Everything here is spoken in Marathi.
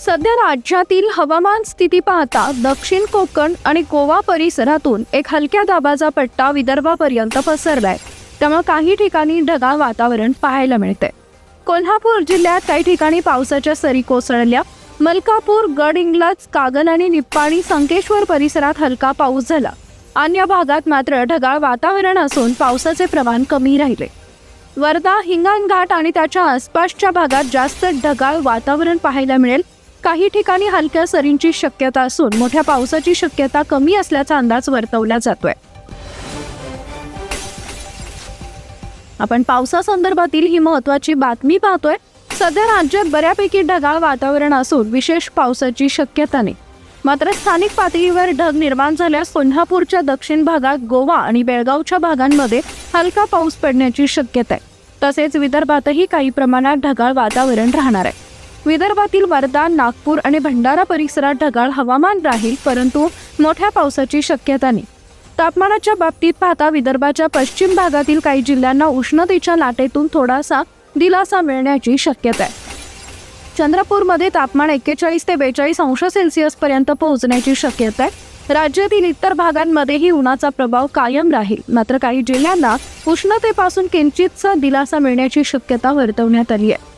सध्या राज्यातील हवामान स्थिती पाहता दक्षिण कोकण आणि गोवा परिसरातून एक हलक्या दाबाचा पट्टा विदर्भापर्यंत पसरलाय. त्यामुळे काही ठिकाणी ढगाळ वातावरण पाहायला मिळते कोल्हापूर जिल्ह्यात काही ठिकाणी पावसाच्या सरी कोसळल्या. मलकापूर गडहिंग्लज कागल आणि निप्पाणी संकेश्वर परिसरात हलका पाऊस झाला. अन्य भागात मात्र ढगाळ वातावरण असून पावसाचे प्रमाण कमी राहिले. वर्धा हिंगणघाट आणि त्याच्या आसपासच्या भागात जास्त ढगाळ वातावरण पाहायला मिळेल. काही ठिकाणी हलक्या सरींची शक्यता असून मोठ्या पावसाची शक्यता कमी असल्याचा अंदाज वर्तवला जातोय. आपण पावसासंदर्भातील ही महत्वाची बातमी पाहतोय. सध्या राज्यात बऱ्यापैकी ढगाळ वातावरण असून विशेष पावसाची शक्यता नाही. मात्र स्थानिक पातळीवर ढग निर्माण झाल्यास कोल्हापूरच्या दक्षिण भागात गोवा आणि बेळगावच्या भागांमध्ये हलका पाऊस पडण्याची शक्यता आहे. तसेच विदर्भातही काही प्रमाणात ढगाळ वातावरण राहणार आहे. विदर्भातील वर्धा नागपूर आणि भंडारा परिसरात ढगाळ हवामान राहील परंतु मोठ्या पावसाची शक्यता नाही. तापमानाच्या बाबतीत पाहता विदर्भाच्या पश्चिम भागातील काही जिल्ह्यांना उष्णतेच्या लाटेतून थोडासा दिलासा मिळण्याची शक्यता आहे. चंद्रपूरमध्ये तापमान एक्केचाळीस ते बेचाळीस अंश सेल्सिअस पर्यंत पोहोचण्याची शक्यता आहे. राज्यातील इतर भागांमध्येही उन्हाचा प्रभाव कायम राहील. मात्र काही जिल्ह्यांना उष्णतेपासून किंचितचा दिलासा मिळण्याची शक्यता वर्तवण्यात आली आहे.